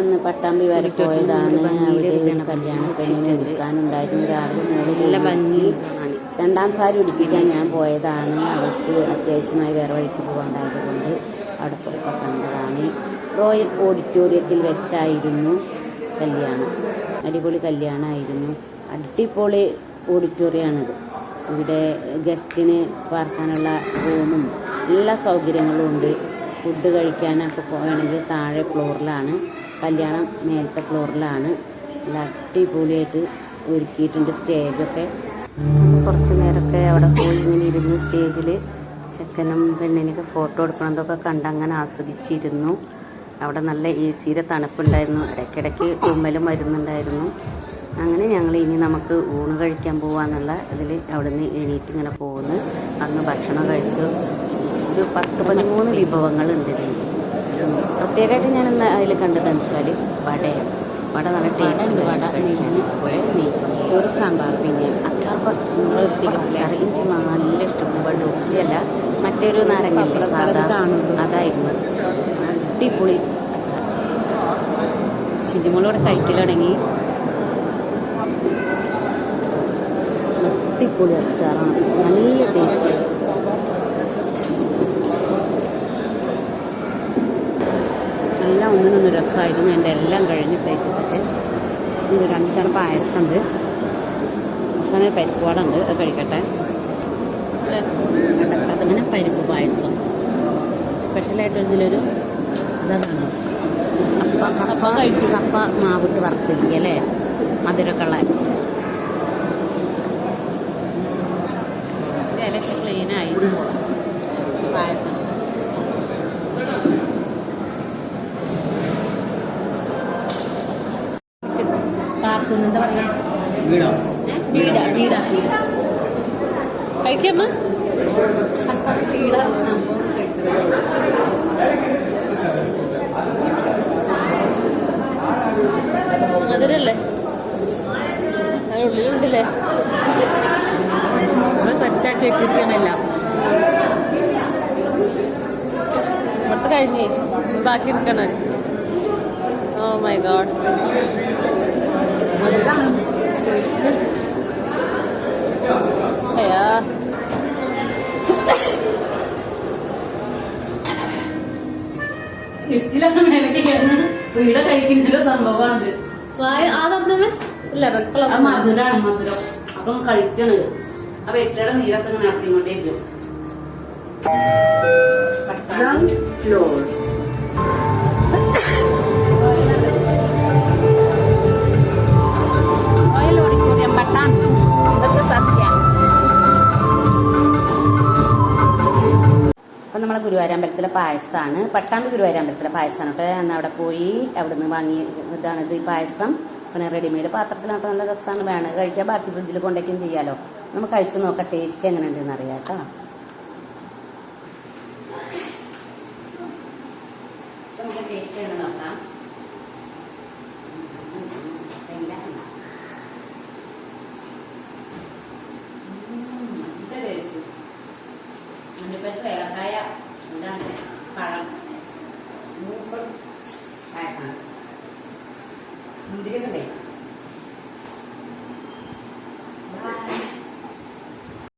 ഇന്ന് പട്ടാമ്പി വരെ പോയതാണ്. അവിടെ ഒരു കല്യാണം പെണ്ണിനെ എടുക്കാനുണ്ടായിരുന്നു രാവിലെ മോൾ നല്ല ഭംഗി രണ്ടാം സാരി ഉടുപ്പിക്കാൻ ഞാൻ പോയതാണ്. അവൾക്ക് അത്യാവശ്യമായി വേറെ വഴിക്ക് പോകാണ്ടായതുകൊണ്ട് അവിടെ പോയപ്പോൾ കണ്ടതാണ്. റോയൽ ഓഡിറ്റോറിയത്തിൽ വെച്ചായിരുന്നു കല്യാണം. അടിപൊളി കല്യാണമായിരുന്നു. അടിപൊളി ഓഡിറ്റോറിയമാണിത് ഇവിടെ ഗസ്റ്റിന് പാർക്കാനുള്ള റൂമും എല്ലാ സൗകര്യങ്ങളും ഉണ്ട്. ഫുഡ് കഴിക്കാനൊക്കെ പോകണമെങ്കിൽ താഴെ ഫ്ലോറിലാണ് കല്യാണം മേലത്തെ ഫ്ലോറിലാണ്. നല്ല അടിപൊളിയായിട്ട് ഒരുക്കിയിട്ടുണ്ട് സ്റ്റേജൊക്കെ. കുറച്ച് നേരമൊക്കെ അവിടെ പോയി ഇങ്ങനെ ഇരുന്നു സ്റ്റേജിൽ ചെക്കനും പെണ്ണിനൊക്കെ ഫോട്ടോ എടുക്കണതൊക്കെ കണ്ട് അങ്ങനെ ആസ്വദിച്ചിരുന്നു. അവിടെ നല്ല എ സിയുടെ തണുപ്പുണ്ടായിരുന്നു. ഇടയ്ക്കിടയ്ക്ക് തുമ്മലും വരുന്നുണ്ടായിരുന്നു അങ്ങനെ ഞങ്ങൾ ഇനി നമുക്ക് ഊണ് കഴിക്കാൻ പോവാന്നുള്ള ഇതിൽ അവിടെ നിന്ന് എണീറ്റ് ഇങ്ങനെ പോകുന്നു. അന്ന് ഭക്ഷണം കഴിച്ചു. ഒരു പത്ത് പതിമൂന്ന് വിഭവങ്ങളുണ്ട് ഇതിൽ പ്രത്യേകമായിട്ട് ഞാൻ ഇന്ന് അതിൽ കണ്ടതെന്ന് വെച്ചാൽ വടയാണ് വട നല്ല ടേസ്റ്റ് വട നെയ്യ്. ചോറ് സാമ്പാർ പിന്നെ അച്ചാർ എനിക്ക് നല്ല ഇഷ്ടപ്പെട്ടു വെള്ളം ഉപ്പിയല്ല മറ്റൊരു നാരങ്ങ അതായിരുന്നു. അടിപൊളി കഴിക്കൽ തുടങ്ങി. അടിപൊളി അച്ചാറാണ്. നല്ല ടേസ്റ്റ് എല്ലാം ഒന്നിനൊന്ന് രസമായിരുന്നു. എന്റെ എല്ലാം കഴിഞ്ഞ് തേച്ചിട്ടൊക്കെ ഇത് രണ്ട് തരം പായസമുണ്ട്. അവസാനം പരിപ്പ് ഉണ്ട് അത് കഴിക്കട്ടെ. അതങ്ങനെ പരിപ്പ് പായസം. സ്പെഷ്യലായിട്ട് ഇതിലൊരു ഇതാണ് കപ്പ കപ്പ കഴിച്ചു കപ്പ മാവിട്ട് വറുത്തിരിക്കുക അല്ലേ? മധുരമൊക്കെ കാർട്ടൂൺ എന്താ പറയാ വീടാ. വീടാ വീടാ വീട. കഴിക്കാമ്മ വീട. മധുരല്ലേ? അതിനുള്ളിലുണ്ടല്ലേ സെറ്റാക്കി വെച്ചിരിക്കണെല്ലാം ഇവിടുത്തെ കഴിഞ്ഞേ. ബാക്കി എടുക്കണേ ഓ മൈ ഗോഡ് ലിഫ്റ്റിലൊക്കെ മേലേക്ക് കയറുന്നത്. വീട് കഴിക്കുന്ന ഒരു മധുരാണ് മധുരം. അപ്പം കഴിക്കണത്. അപ്പൊ വെറ്റിലയുടെ നീരൊക്കെ ഇങ്ങനെ ഇറക്കിക്കൊണ്ടേയിരിക്കും. ഫ്ലോർ നമ്മളെ ഗുരുവായൂരമ്പലത്തിലെ പായസമാണ് പട്ടാമ്പി ഗുരുവായൂരമ്പലത്തിലെ പായസമാണ് കേട്ടോ. ഞാൻ അവിടെ പോയി അവിടെ നിന്ന് വാങ്ങി ഇതാണിത് ഈ പായസം. പിന്നെ റെഡിമെയ്ഡ് പാത്രത്തിനകത്ത് നല്ല രസമാണ് വേണം കഴിക്കാൻ ബാക്കി ഫ്രിഡ്ജിൽ കൊണ്ടേക്കും ചെയ്യാലോ. നമുക്ക് കഴിച്ചു നോക്കാം ടേസ്റ്റ് എങ്ങനെ ഉണ്ടെന്ന് അറിയാം കേട്ടോ. നമുക്ക് ടേസ്റ്റ് എങ്ങനെ മഞ്ഞപ്പരിപ്പ് ഏലക്കായ എന്താണ്? പഴം. മൂപ്പർ പായസമാണ്. മുന്തിരിയൊക്കെ